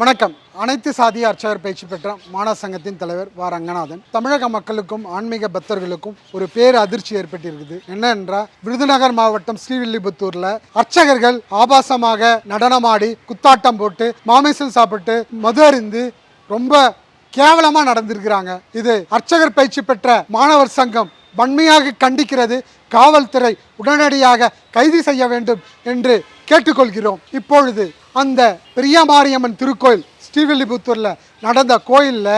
வணக்கம். அனைத்து சாதிய அர்ச்சகர் பயிற்சி பெற்ற மாணவ சங்கத்தின் தலைவர் வா. ரங்கநாதன். தமிழக மக்களுக்கும் ஆன்மீக பக்தர்களுக்கும் ஒரு பேர் அதிர்ச்சி ஏற்பட்டிருக்குது. என்ன என்றால் விருதுநகர் மாவட்டம் ஸ்ரீவில்லிபுத்தூர்ல அர்ச்சகர்கள் ஆபாசமாக நடனமாடி குத்தாட்டம் போட்டு மாமிசம் சாப்பிட்டு மது அருந்து ரொம்ப கேவலமாக நடந்திருக்கிறாங்க. இது அர்ச்சகர் பயிற்சி பெற்ற மாணவர் சங்கம் வன்மையாக கண்டிக்கிறது. காவல்துறை உடனடியாக கைது செய்ய வேண்டும் என்று கேட்டுக்கொள்கிறோம். இப்பொழுது அந்த பெரிய மாரியம்மன் திருக்கோயில் ஸ்ரீவில்லிபுத்தூரில் நடந்த கோயிலில்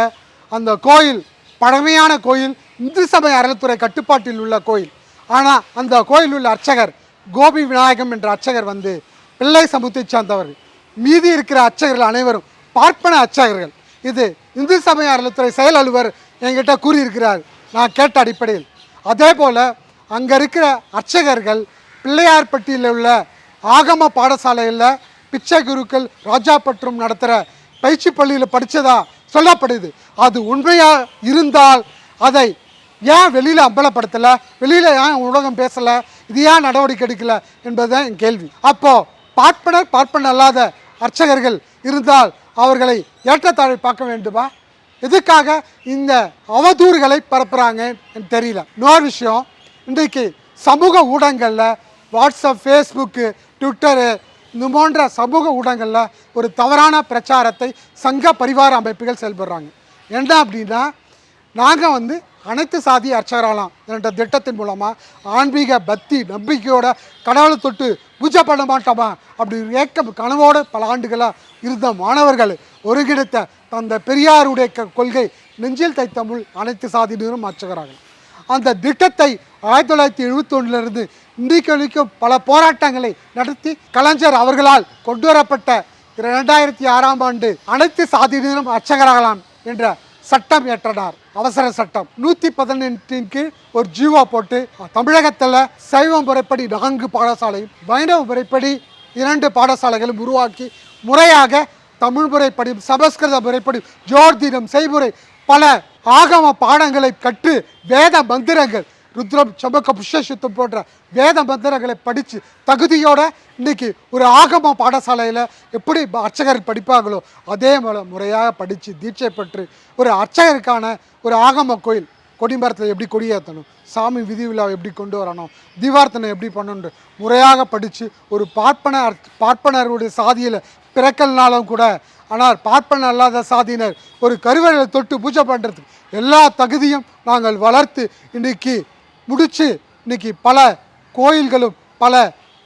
அந்த கோயில் பழமையான கோயில் இந்து சபை அறத்துறை கட்டுப்பாட்டில் உள்ள கோயில். ஆனால் அந்த கோயில் உள்ள அர்ச்சகர் கோபி விநாயகம் என்ற அர்ச்சகர் வந்து பிள்ளை சமூகத்தைச் சார்ந்தவர்கள். மீதி இருக்கிற அர்ச்சகர்கள் அனைவரும் பார்ப்பன அர்ச்சகர்கள். இது இந்து சமய அறத்துறை செயல் அலுவலர் என்கிட்ட கூறியிருக்கிறார். நான் கேட்ட அடிப்படையில். அதே போல் அங்கே இருக்கிற அர்ச்சகர்கள் பிள்ளையார்பட்டியில் உள்ள ஆகம பாடசாலையில் பிச்சை குருக்கள் ராஜாப்பற்றும் நடத்துகிற பயிற்சி பள்ளியில் படித்ததா சொல்லப்படுது. அது உண்மையாக இருந்தால் அதை ஏன் வெளியில் அம்பலப்படுத்தலை? வெளியில் ஏன் உலகம் பேசலை? இது ஏன் நடவடிக்கை எடுக்கலை? என்பதுதான் என் கேள்வி. அப்போது பார்ப்பனர் பார்ப்பன அல்லாத அர்ச்சகர்கள் இருந்தால் அவர்களை ஏற்றத்தாழ்வை பார்க்க வேண்டுமா? எதுக்காக இந்த அவதூறுகளை பரப்புகிறாங்க எனக்கு தெரியல. இன்னொரு விஷயம் இன்றைக்கு சமூக ஊடகங்களில் வாட்ஸ்அப் ஃபேஸ்புக்கு ட்விட்டரு இது போன்ற சமூக ஊடகங்களில் ஒரு தவறான பிரச்சாரத்தை சங்க பரிவார அமைப்புகள் செயல்படுறாங்க. என்ன அப்படின்னா நாங்கள் வந்து அனைத்து சாதி அர்ச்சகராலாம் என்ற திட்டத்தின் மூலமாக ஆன்மீக பக்தி நம்பிக்கையோட கடவுளை தொட்டு பூஜை பண்ண மாட்டோமா? அப்படி ஏக்க ஏக்கம் கனவோடு பல ஆண்டுகளாக இருந்த மாணவர்கள் ஒருங்கிணைத்த அந்த பெரியாருடைய க- கொள்கை நெஞ்சில் தைத்தமிழ் அனைத்து சாதியினரும் அர்ச்சகராக. அந்த திட்டத்தை ஆயிரத்தி தொள்ளாயிரத்தி எழுபத்தொன்னிலிருந்து இன்றைக்கு பல போராட்டங்களை நடத்தி கலைஞர் அவர்களால் கொண்டு வரப்பட்ட இரண்டாயிரத்தி ஆறாம் ஆண்டு அனைத்து சாதியினரும் அர்ச்சகராகலாம் என்ற சட்டம் ஏற்றனார். அவசர சட்டம். நூற்றி பதினெட்டின் கீழ் ஒரு ஜீவோ போட்டு தமிழகத்தில் சைவ முறைப்படி நான்கு பாடசாலையும் வைணவ முறைப்படி இரண்டு பாடசாலைகளும் உருவாக்கி முறையாக தமிழ் முறைப்படி சமஸ்கிருத முறைப்படி ஜோர்தினம் செய்முறை பல ஆகம பாடங்களை கற்று வேத மந்திரங்கள் ருத்ரம் சமக்க புஷ்யசுத்தம் போன்ற வேத மந்திரங்களை படித்து தகுதியோட இன்னைக்கு ஒரு ஆகம பாடசாலையில் எப்படி அர்ச்சகர் படிப்பாங்களோ அதே போல முறையாக படித்து தீட்சை பெற்று ஒரு அர்ச்சகருக்கான ஒரு ஆகம கோயில் கொடிமரத்தில் எப்படி கொடியேற்றணும் சாமி விதி விழாவை எப்படி கொண்டு வரணும் தீபார்த்தனை எப்படி பண்ணணும் முறையாக படித்து ஒரு பார்ப்பன பார்ப்பனருடைய சாதியில் பிறக்கல்னாலும் கூட ஆனால் பார்ப்பன அல்லாத சாதியினர் ஒரு கருவறையில் தொட்டு பூஜை பண்ணுறதுக்கு எல்லா தகுதியும் நாங்கள் வளர்த்து இன்றைக்கி முடித்து இன்னைக்கு பல கோயில்களும் பல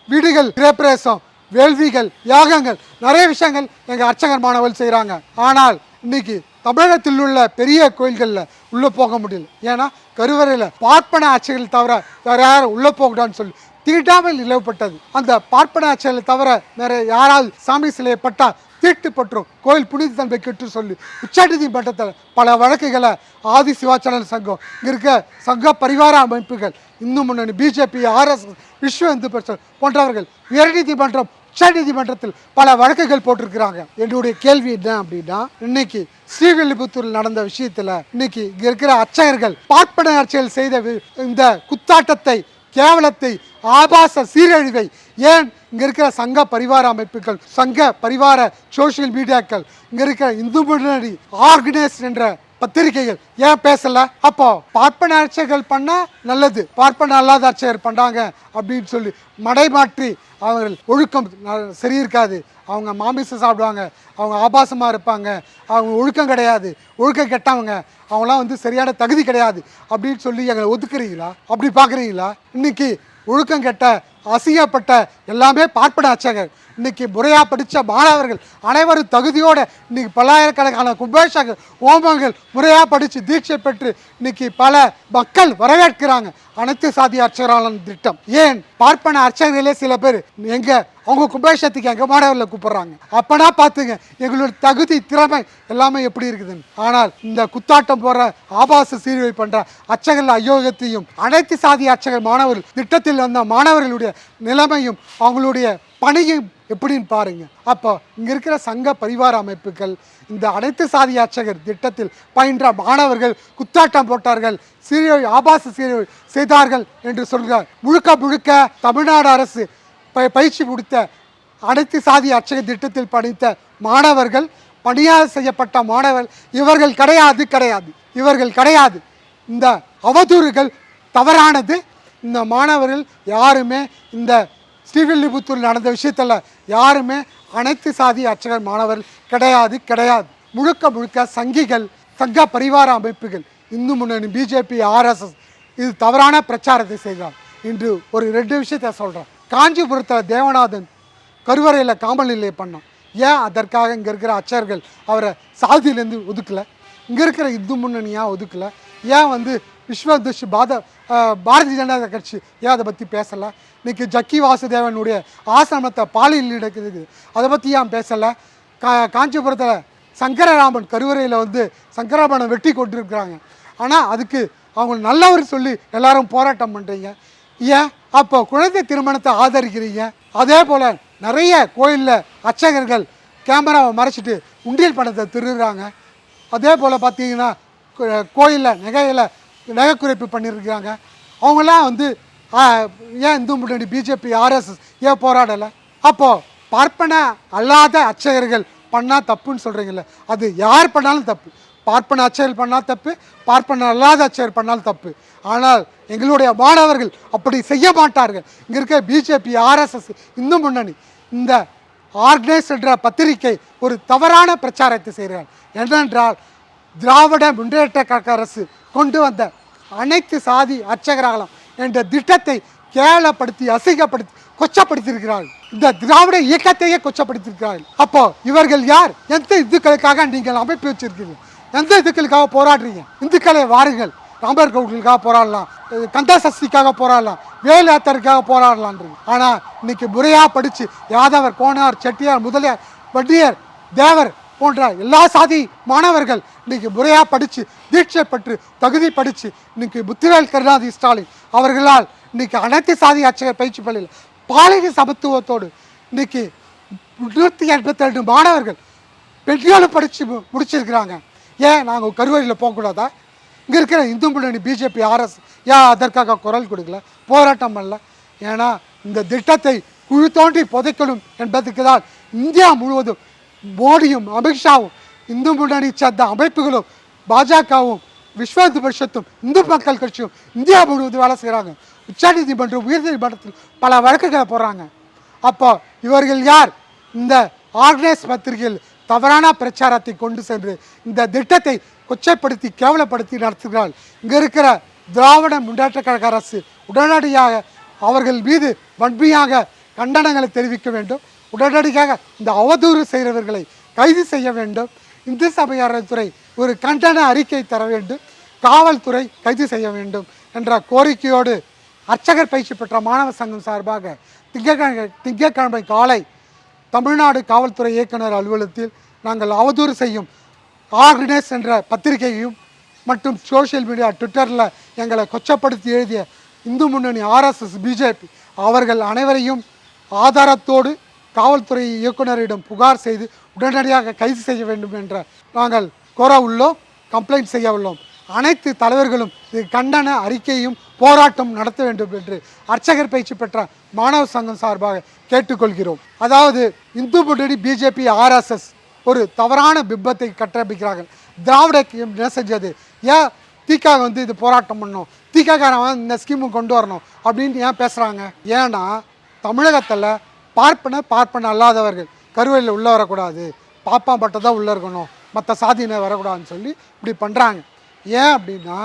வீடுகள் கிரேப்பிரேசம் வேள்விகள் யாகங்கள் நிறைய விஷயங்கள் எங்கள் அர்ச்சகர் மாணவர்கள் செய்கிறாங்க ஆனால் இன்னைக்கு தமிழகத்தில் உள்ள பெரிய கோயில்களில் உள்ளே போக முடியல. ஏன்னா கருவறையில் பார்ப்பன ஆட்சிகள் தவிர வேற யாரும் உள்ளே போகக்கூடாதுன்னு சொல்லி தீட்டாமல் நிலவப்பட்டது. அந்த பார்ப்பனாச்சலை தவிர வேற யாராவது சாமி சிலையை பட்டால் தீட்டு பற்றும். கோயில் புனித தன்மை கெட்டு சொல்லி உச்சநீதிமன்றத்தில் பல வழக்குகளை ஆதி சிவாச்சலன் சங்கம் இங்கே இருக்க சங்க பரிவார அமைப்புகள் இந்து முன்னணி பிஜேபி ஆர்எஸ் விஸ்வ இந்து பரிசல் போன்றவர்கள் உயர்நீதிமன்றம் உச்சநீதிமன்றத்தில் பல வழக்குகள் போட்டிருக்கிறாங்க. என்னுடைய கேள்வி என்ன அப்படின்னா இன்னைக்கு ஸ்ரீவில்லிபுத்தூரில் நடந்த விஷயத்தில் இன்னைக்கு இங்கே இருக்கிற அர்ச்சகர்கள் பார்ப்பன அர்ச்சகர்கள் செய்த வி- இந்த குத்தாட்டத்தை கேவலத்தை ஆபாச சீரழிவை. ஏன்? இங்க இருக்கிற சங்க பரிவார அமைப்புகள் சங்க பரிவார சோசியல் மீடியாக்கள் இங்க இருக்கிற இந்து முன்னணி ஆர்கனைஸ் என்ற பத்திரிகைகள். ஏன் பேசல? அப்போ பார்ப்பன அர்ச்சகர்கள் பண்ணா நல்லது. பார்ப்பன அல்லாத அர்ச்சகர் பண்ணாங்க அப்படின்னு சொல்லி மடைமாற்றி அவர்கள் ஒழுக்கம் ந- சரி இருக்காது அவங்க மாமிசம் சாப்பிடுவாங்க அவங்க ஆபாசமாக இருப்பாங்க. அவங்க ஒழுக்கம் கிடையாது. ஒழுக்கம் கெட்டவங்க. அவங்களாம் வந்து சரியான தகுதி கிடையாது. அப்படின்னு சொல்லி எங்களை ஒதுக்குறீங்களா? அப்படி பார்க்குறீங்களா இன்னைக்கு ஒழுக்கம் கெட்ட அசிங்கப்பட்ட எல்லாமே பார்ப்பன அர்ச்சகர். இன்னைக்கு முறையாக படித்த மாணவர்கள் அனைவரும் தகுதியோட இன்னைக்கு பல்லாயிரக்கணக்கான கும்பேஷங்கள் ஓமங்கள் முறையாக படித்து தீட்சை பெற்று இன்னைக்கு பல மக்கள் வரவேற்கிறாங்க. அனைத்து சாதி அர்ச்சகராளன் திட்டம். ஏன்? பார்ப்பன அர்ச்சகர்களே சில பேர் எங்க அவங்க கும்பேஷத்துக்கு எங்கள் மாணவர்களை கூப்பிடுறாங்க. அப்பனா பார்த்துங்க எங்களோட தகுதி திறமை எல்லாமே எப்படி இருக்குதுன்னு. ஆனால் இந்த குத்தாட்டம் போற ஆபாச சீர்வை பண்ற அச்சகர்கள் அயோகத்தையும் அனைத்து சாதி அச்சகர் மாணவர்கள் திட்டத்தில் வந்த மாணவர்களுடைய நிலைமையும் அவங்களுடைய பணியும் எப்படின்னு பாருங்க. அப்போ இங்க இருக்கிற சங்க பரிவார அமைப்புகள் இந்த அனைத்து சாதி அர்ச்சகர் திட்டத்தில் பயின்ற மாணவர்கள் குத்தாட்டம் போட்டார்கள் சீரியல் ஆபாச சீரியல் செய்தார்கள் என்று சொல்கிறார். முழுக்க முழுக்க தமிழ்நாடு அரசு ப- பயிற்சி கொடுத்த அனைத்து சாதி அர்ச்சகர் திட்டத்தில் படித்த மாணவர்கள் பணியாக செய்யப்பட்ட மாணவர் இவர்கள் கிடையாது கிடையாது இவர்கள் கிடையாது. இந்த அவதூறுகள் தவறானது. இந்த மாணவர்கள் யாருமே இந்த ஸ்ரீவில்லிபுத்தூர் நடந்த விஷயத்தில் யாருமே அனைத்து சாதி அர்ச்சகர் மாணவர்கள் கிடையாது கிடையாது. முழுக்க முழுக்க சங்கிகள் சங்க பரிவார அமைப்புகள். இந்து முன்னணி பிஜேபி ஆர்எஸ்எஸ் இது தவறான பிரச்சாரத்தை செய்கிறார் இன்று ஒரு ரெண்டு விஷயத்தை சொல்கிறேன் காஞ்சிபுரத்தில் தேவநாதன் கருவறையில் காமல் நிலையை பண்ணான். ஏன் அதற்காக இங்கே இருக்கிற அச்சர்கள் அவரை சாதியிலேருந்து ஒதுக்கலை? இங்கே இருக்கிற இந்து முன்னணியாக ஒதுக்கலை? ஏன் வந்து விஸ்வதுஷ் பாத பாரதிய ஜனதா கட்சி ஏன் அதை பற்றி பேசலை? இன்றைக்கி ஜக்கி வாசுதேவனுடைய ஆசிரமத்தை பாலியல் நடக்குது அதை பற்றி ஏன் பேசலை? கா காஞ்சிபுரத்தில் சங்கரராமன் கருவறையில் வந்து சங்கரராமனை வெட்டி கொண்டிருக்கிறாங்க. ஆனால் அதுக்கு அவங்க நல்லவர் சொல்லி எல்லாரும் போராட்டம் பண்ணுறீங்க ஏன்? அப்போ குழந்தை திருமணத்தை ஆதரிக்கிறீங்க. அதே போல் நிறைய கோயிலில் அர்ச்சகர்கள் கேமராவை மறைச்சிட்டு உண்டியல் பணத்தை திருடுறாங்க. அதே போல் பார்த்தீங்கன்னா கோயிலில் நகையில் நகை குறைப்பு பண்ணியிருக்கிறாங்க அவங்களாம் வந்து ஏன் இந்து முன்னணி பிஜேபி ஆர்எஸ்எஸ் ஏன் போராடலை? அப்போது பார்ப்பன அல்லாத அர்ச்சகர்கள் பண்ணால் தப்புன்னு சொல்கிறீங்கள அது யார் பண்ணாலும் தப்பு. பார்ப்பன அர்ச்சகர் பண்ணால் தப்பு பார்ப்பன அல்லாத அர்ச்சகர் பண்ணாலும் தப்பு. ஆனால் எங்களுடைய மாணவர்கள் அப்படி செய்ய மாட்டார்கள். இங்கே இருக்க பிஜேபி ஆர்எஸ்எஸ் இந்து முன்னணி இந்த ஆர்கனைஸ் என்ற பத்திரிகை ஒரு தவறான பிரச்சாரத்தை செய்கிறார் என்னென்றால் திராவிட முன்னேற்ற கழக அரசு கொண்டு வந்த அனைத்து சாதி அர்ச்சகராகலாம் என்ற திட்டத்தை கேவலப்படுத்தி அசிங்கப்படுத்தி கொச்சப்படுத்தியிருக்கிறார்கள் இந்த திராவிட இயக்கத்தையே கொச்சப்படுத்தியிருக்கிறார்கள் அப்போ இவர்கள் யார்? எந்த இந்துக்களுக்காக நீங்கள் அமைப்பு வச்சிருக்கீங்க? எந்த இந்துக்களுக்காக போராடுறீங்க? இந்துக்களை வாருங்கள். ராமர் கவுட்களுக்காக போராடலாம். அஹ் சஷ்டிக்காக போராடலாம். வேலாத்தருக்காக போராடலான்றது ஆனால் இன்னைக்கு முறையாக படித்து யாதவர் கோனார் செட்டியார் முதலியார் வட்டியர் தேவர் போன்ற எல்லா சாதி மாணவர்கள் இன்னைக்கு முறையாக படித்து தீட்சை பெற்று தகுதி படித்து இன்னைக்கு புத்திவேல் கருணாதி ஸ்டாலின் அவர்களால் இன்னைக்கு அனைத்து சாதி அச்சக பயிற்சி பள்ளியில் பாலின சமத்துவத்தோடு இன்னைக்கு நூற்றி எண்பத்தி ரெண்டு மாணவர்கள் பெண்களும் படித்து முடிச்சிருக்கிறாங்க. ஏன்? நாங்கள் கருவறையில் போகக்கூடாதா இங்கே இருக்கிற இந்து முன்னணி பிஜேபி ஆர்எஸ் ஏன் அதற்காக குரல் கொடுக்கல? போராட்டம் பண்ணல. ஏன்னா இந்த திட்டத்தை குழு தோண்டி புதைக்கணும் என்பதற்கு தான் இந்தியா முழுவதும் மோடியும் அமித்ஷாவும் இந்து முன்னணி சேர்ந்த அமைப்புகளும் பாஜகவும் விஸ்வ இந்து பரிஷத்தும் இந்து மக்கள் கட்சியும் இந்தியா முழுவதும் வேலை செய்கிறாங்க உச்சநீதிமன்றம் உயர்நீதிமன்றத்தில் பல வழக்குகளை போடுறாங்க. அப்போ இவர்கள் யார்? இந்த ஆர்கனைஸ் பத்திரிகையில் தவறான பிரச்சாரத்தை கொண்டு சென்று இந்த திட்டத்தை கொச்சைப்படுத்தி கேவலப்படுத்தி நடத்துகிறாள். இங்கே இருக்கிற திராவிட முன்னேற்ற கழக அரசு உடனடியாக அவர்கள் மீது வன்மையாக கண்டனங்களை தெரிவிக்க வேண்டும். உடனடியாக இந்த அவதூறு செய்கிறவர்களை கைது செய்ய வேண்டும். இந்து சபையாரத்துறை ஒரு கண்டன அறிக்கை தர வேண்டும். காவல்துறை கைது செய்ய வேண்டும் என்ற கோரிக்கையோடு அர்ச்சகர் பயிற்சி பெற்ற மாணவர் சங்கம் சார்பாக திங்கட்கிழமை திங்கட்கிழமை காலை தமிழ்நாடு காவல்துறை இயக்குனர் அலுவலகத்தில் நாங்கள் அவதூறு செய்யும் ஆர்கனைஸ் என்ற பத்திரிகையையும் மற்றும் சோஷியல் மீடியா ட்விட்டரில் எங்களை கொச்சப்படுத்தி எழுதிய இந்து முன்னணி ஆர்எஸ்எஸ் பிஜேபி அவர்கள் அனைவரையும் ஆதாரத்தோடு காவல்துறை இயக்குனரிடம் புகார் செய்து உடனடியாக கைது செய்ய வேண்டும் என்ற நாங்கள் கோர உள்ளோம் கம்ப்ளைண்ட் செய்ய உள்ளோம். அனைத்து தலைவர்களும் இது கண்டன அறிக்கையும் போராட்டம் நடத்த வேண்டும் என்று அர்ச்சகர் பயிற்சி பெற்ற மாணவர் சங்கம் சார்பாக கேட்டுக்கொள்கிறோம். அதாவது இந்து முன்னணி பிஜேபி ஆர்எஸ்எஸ் ஒரு தவறான பிம்பத்தை கட்டமைக்கிறார்கள். திராவிட என்ன செஞ்சது? ஏன் தீக்காக வந்து இது போராட்டம் பண்ணணும்? திகாரன் இந்த ஸ்கீமு கொண்டு வரணும் அப்படின்னு ஏன் பேசுகிறாங்க ஏன்னா தமிழகத்தில் பார்ப்பன பார்ப்பன அல்லாதவர்கள். கருவறையில் உள்ளே வரக்கூடாது. பாப்பா பட்டை தான் உள்ளே இருக்கணும். மற்ற சாதியினர் வரக்கூடாதுன்னு சொல்லி இப்படி பண்ணுறாங்க ஏன் அப்படின்னா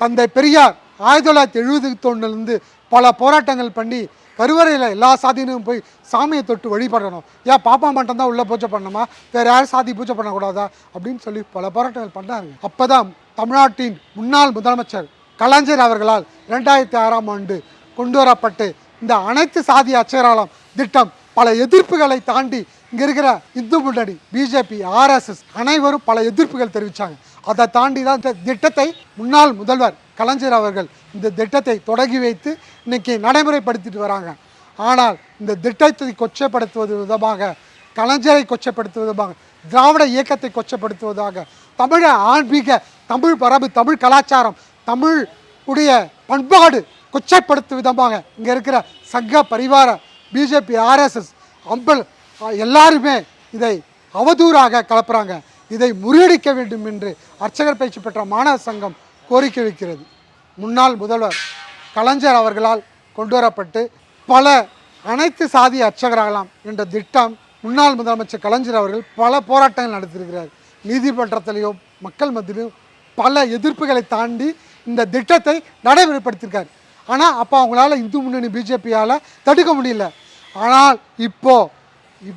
தந்தை பெரியார் ஆயிரத்தி தொள்ளாயிரத்தி எழுபத்தி ஒன்றுலேருந்து பல போராட்டங்கள் பண்ணி கருவறையில் எல்லா சாதியினரும் போய் சாமியை தொட்டு வழிபடணும். ஏன் பாப்பா மட்டும் தான் உள்ளே பூஜை பண்ணணுமா? வேறு யாரும் சாதி பூஜை பண்ணக்கூடாதா? அப்படின்னு சொல்லி பல போராட்டங்கள் பண்ணாங்க அப்போ தான் தமிழ்நாட்டின் முன்னாள் முதலமைச்சர் கலைஞர் அவர்களால் ரெண்டாயிரத்தி ஆறாம் ஆண்டு கொண்டு வரப்பட்டு இந்த அனைத்து சாதி அச்சராலம் திட்டம். பல எதிர்ப்புகளை தாண்டி இங்கே இருக்கிற இந்து முன்னணி பிஜேபி ஆர்எஸ்எஸ் அனைவரும் பல எதிர்ப்புகள் தெரிவித்தாங்க அதை தாண்டி தான் இந்த திட்டத்தை முன்னாள் முதல்வர் கலைஞர் அவர்கள் இந்த திட்டத்தை தொடங்கி வைத்து இன்னைக்கு நடைமுறைப்படுத்திட்டு வராங்க. ஆனால் இந்த திட்டத்தை கொச்சைப்படுத்துவது விதமாக கலைஞரை கொச்சைப்படுத்துவது விதமாக திராவிட இயக்கத்தை கொச்சைப்படுத்துவதாக தமிழ ஆன்மீக தமிழ் பரம்பு தமிழ் கலாச்சாரம் தமிழ் உடைய பண்பாடு கொச்சைப்படுத்தும் விதமாக இங்கே இருக்கிற சங்க பரிவார பிஜேபி ஆர்எஸ்எஸ் அம்பல் எல்லாருமே இதை அவதூறாக கலப்புறாங்க. இதை முறியடிக்க வேண்டும் என்று அர்ச்சகர் பயிற்சி பெற்ற மாணவர் சங்கம் கோரிக்கை வைக்கிறது. முன்னாள் முதல்வர் கலைஞர் அவர்களால் கொண்டு வரப்பட்டு பல அனைத்து சாதி அர்ச்சகராகலாம் என்ற திட்டம் முன்னாள் முதலமைச்சர் கலைஞர் அவர்கள் பல போராட்டங்கள் நடத்தியிருக்கிறார். நீதிமன்றத்திலையும் மக்கள் மத்தியிலும் பல எதிர்ப்புகளை தாண்டி இந்த திட்டத்தை நடைமுறைப்படுத்தியிருக்கார். ஆனால் அப்போ அவங்களால இந்து முன்னணி பிஜேபியால் தடுக்க முடியல. ஆனால் இப்போ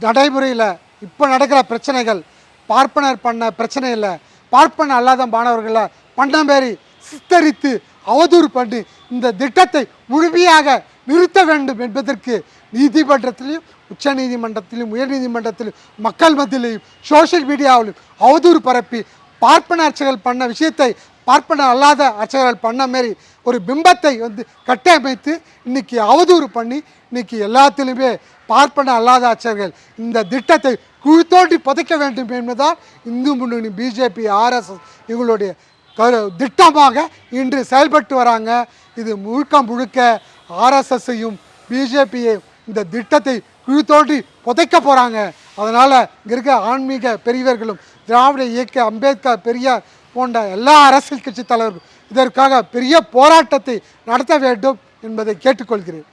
நடைமுறையில் இப்போ நடக்கிற பிரச்சனைகள் பார்ப்பனர் பண்ண பிரச்சனை இல்லை. பார்ப்பன அல்லாத மாணவர்களை பண்ணம்பேறி சித்தரித்து அவதூறு பண்ணி இந்த திட்டத்தை முழுமையாக நிறுத்த வேண்டும் என்பதற்கு நீதிமன்றத்திலையும் உச்ச நீதிமன்றத்திலும் உயர்நீதிமன்றத்திலும் மக்கள் மத்தியிலையும் சோஷியல் மீடியாவிலும் அவதூறு பரப்பி பார்ப்பனர் அர்ச்சகர்கள் பண்ண விஷயத்தை பார்ப்பன அல்லாத அர்ச்சகர்கள் பண்ண மாரி ஒரு பிம்பத்தை வந்து கட்டமைத்து இன்னைக்கு அவதூறு பண்ணி இன்னைக்கு எல்லாத்திலுமே பார்ப்பன அல்லாத அர்ச்சகர்கள் இந்த திட்டத்தை குழி தோண்டி புதைக்க வேண்டும் என்பதால் இந்து முன்னணி பிஜேபி ஆர்எஸ்எஸ் இவங்களுடைய கரு திட்டமாக இன்று செயல்பட்டு வராங்க. இது முழுக்க முழுக்க ஆர்எஸ்எஸ்ஸையும் பிஜேபியை இந்த திட்டத்தை குழி தோண்டி புதைக்க போகிறாங்க அதனால் இங்கே இருக்க ஆன்மீக பெரியவர்களும் திராவிட இயக்க அம்பேத்கர் பெரியார் போன்ற எல்லா அரசியல் கட்சி தலைவர்கள் இதற்காக பெரிய போராட்டத்தை நடத்த வேண்டும் என்பதை கேட்டுக்கொள்கிறேன்.